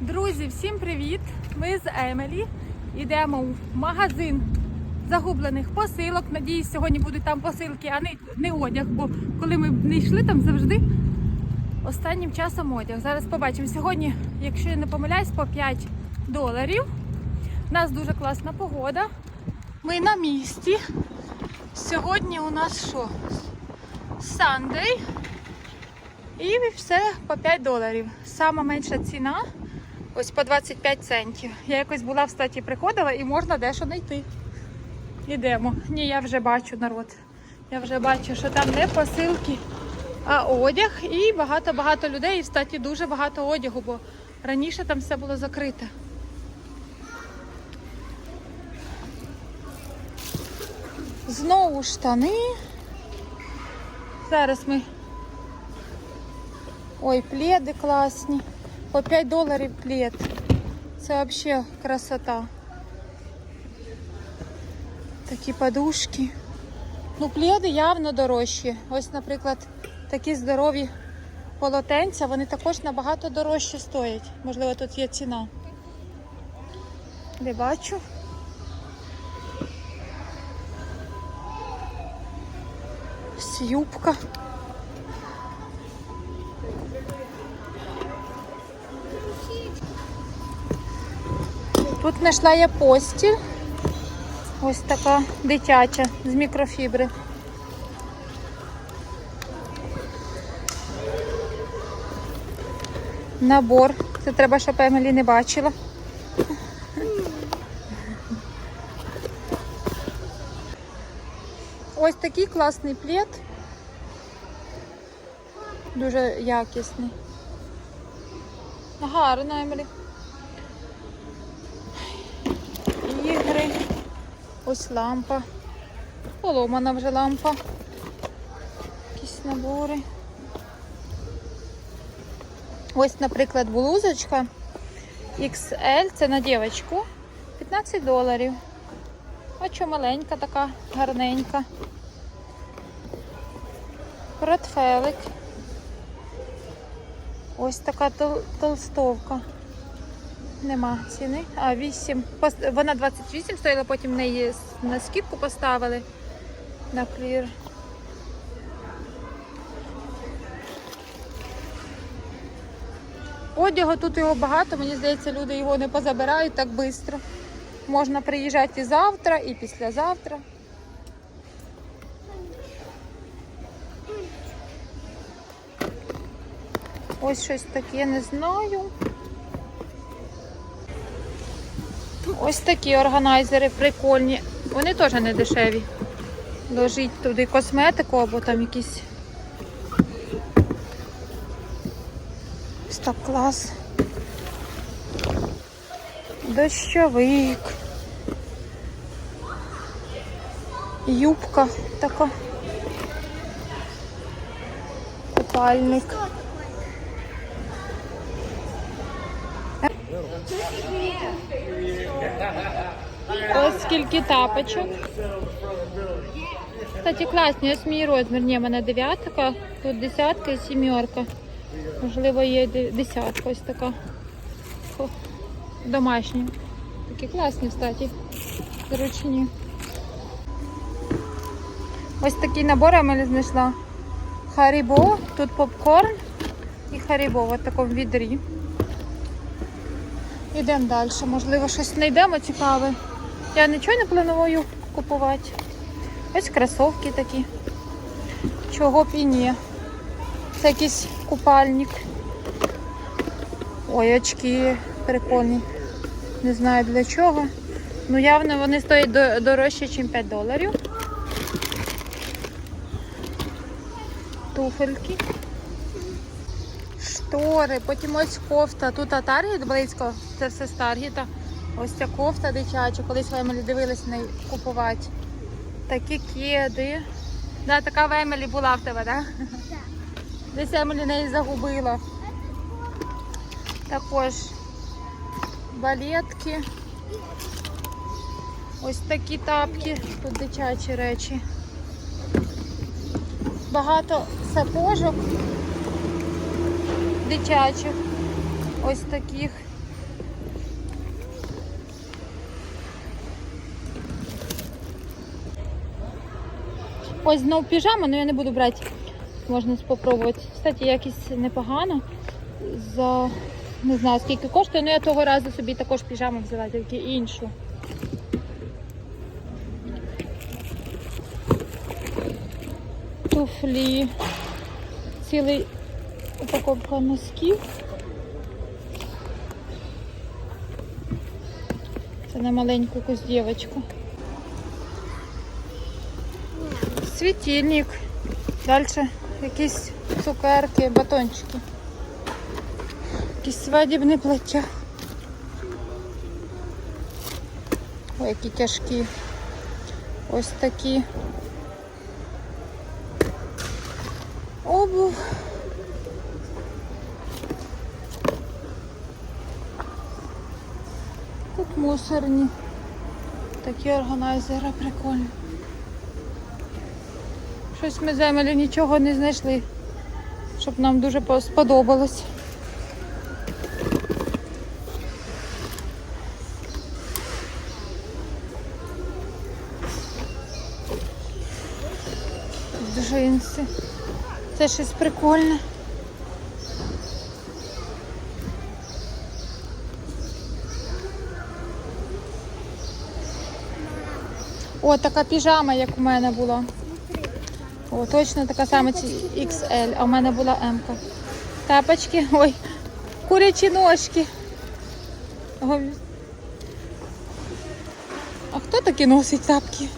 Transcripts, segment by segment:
Друзі, всім привіт! Ми з Емелі йдемо в магазин загублених посилок. Надіюсь, сьогодні будуть там посилки, а не, не одяг, бо коли ми не йшли, там завжди останнім часом одяг. Зараз побачимо. Сьогодні, якщо я не помиляюсь, по 5 доларів. У нас дуже класна погода. Ми на місці. Сьогодні у нас що? Сандей. І все по 5 доларів. Сама менша ціна ось по 25 центів. Я якось була в статі приходила і можна дещо знайти. Ідемо. Ні, я вже бачу народ. Я вже бачу, що там не посилки, а одяг. І багато-багато людей. І в статі дуже багато одягу, бо раніше там все було закрите. Знову штани. Зараз ми Ой, пледи класні. По 5 доларів плед. Це взагалі красота. Такі подушки. Ну, пледи явно дорожчі. Ось, наприклад, такі здорові полотенця, вони також набагато дорожче стоять. Можливо, тут є ціна. Не бачу. Юбка. Тут знайшла я постіль. Ось така дитяча з мікрофібри. Набор. Це треба, щоб Емілі не бачила. Ось такий класний плед. Дуже якісний. Гарно, Емілі. Ось лампа. Поломана вже лампа. Якісь набори. Ось, наприклад, блузочка XL, це на дівчинку. 15 доларів. А що маленька така, гарненька. Портфелик. Ось така тол- толстовка. Нема ціни. А 8. Вона 28 стоїла, потім в неї на скидку поставили. На клір. Одягу тут його багато, мені здається, люди його не позабирають так швидко. Можна приїжджати і завтра, і післязавтра. Ось щось таке, не знаю. Ось такі органайзери прикольні. Вони теж не дешеві. Ложіть туди косметику або там якісь. Ось так клас. Дощовик. Юбка така. Купальник. Ось скільки тапочок. Кстати, класні, ось мій розмір. Ні, в мене дев'ятка, тут десятка і сімерка. Можливо, є десятка ось така. Домашні. Такі класні, кстати. Зручні. Ось такий набор я мене знайшла. Харібо, тут попкорн і харібо в такому відрі. Йдемо далі. Можливо, щось знайдемо цікаве. Я нічого не планую купувати. Ось кросовки такі. Чого б і ні. Це якийсь купальник. Ой, очки прикольні. Не знаю для чого. Ну, явно вони стоять дорожче, ніж 5 доларів. Туфельки. Штори, потім ось кофта. Тут Таргет близько, це все з Таргета. Ось ця кофта дитяча, колись в Емелі дивились на неї купувати. Такі кеди. Да, така в Емелі була в тебе, так? Да? Десь Емелі неї загубила. Також балетки. Ось такі тапки, тут дитячі речі. Багато сапожок дитячих. Ось таких. Ось знову піжама, але я не буду брати, можна спробувати. Кстати, якість непогано. За не знаю скільки коштує, але я того разу собі також піжаму взяла, тільки іншу. Туфлі. Цілий упаковка носків. Це на маленьку якусь дівчинку. Світильник. Далі якісь цукерки, батончики. Якісь свадібні плаття. Ой, які тяжкі. Ось такі. Обув. Мусорні. Такі органайзери прикольні. Щось ми з Емелі нічого не знайшли, щоб нам дуже сподобалось. Джинси. Це щось прикольне. О, така піжама, як у мене була. О, точно така сама XL, а у мене була М. -ка. Тапочки, ой, курячі ножки. Ой. А хто такі носить тапки?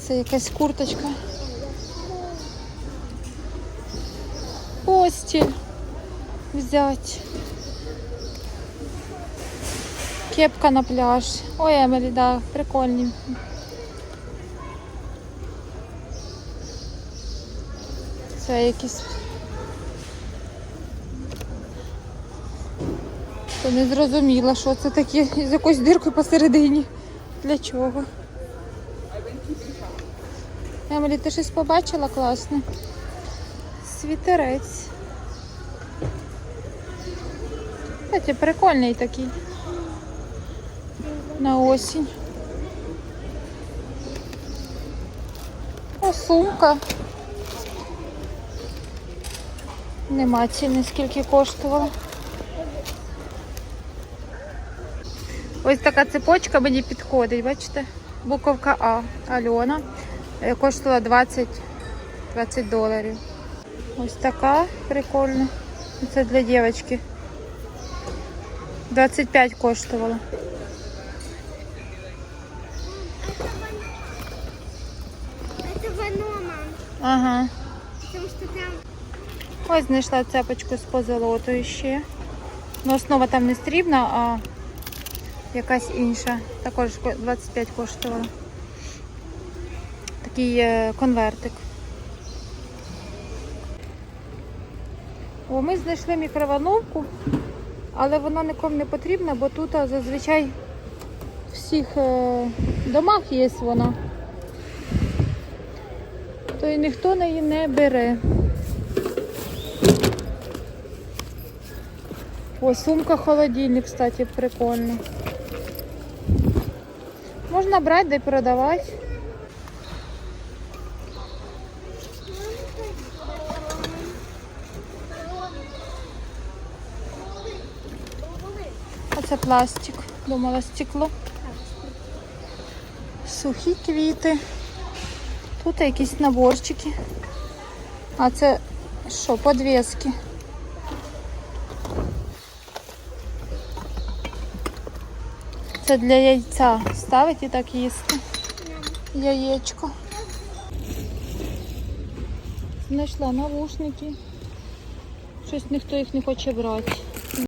Це якась курточка. Постіль взяти. Кепка на пляж. Ой, Емелі, да, прикольні. Це якісь. То не зрозуміла, що це таке з якоюсь диркою посередині. Для чого? Емелі, ти щось побачила класне? Світерець. Кстати, прикольний такий. На осінь. О, сумка. Нема ціни, скільки коштувала. Ось така цепочка мені підходить, бачите? Буковка А. Альона. Е, Коштувала 20, 20 доларів. Ось така прикольна. Це для дівчинки. 25 коштувала. Ага. потому что там Ось знайшла цепочку з позолотою ще. Ну, основа там не срібна, а якась інша. Також 25 коштувала. Такий е, конвертик. О, ми знайшли мікроволновку, але вона нікому не потрібна, бо тут зазвичай в всіх е, домах є вона. То і ніхто її не бере. О, сумка холодильник, кстати, прикольно. Можна брати й продавати. А це пластик. Думала стекло. Сухі квіти. Тут якісь наборчики. А це що, подвески. Це для яйця ставити і так їсти. Яєчко. Знайшла навушники. Щось ніхто їх не хоче брати.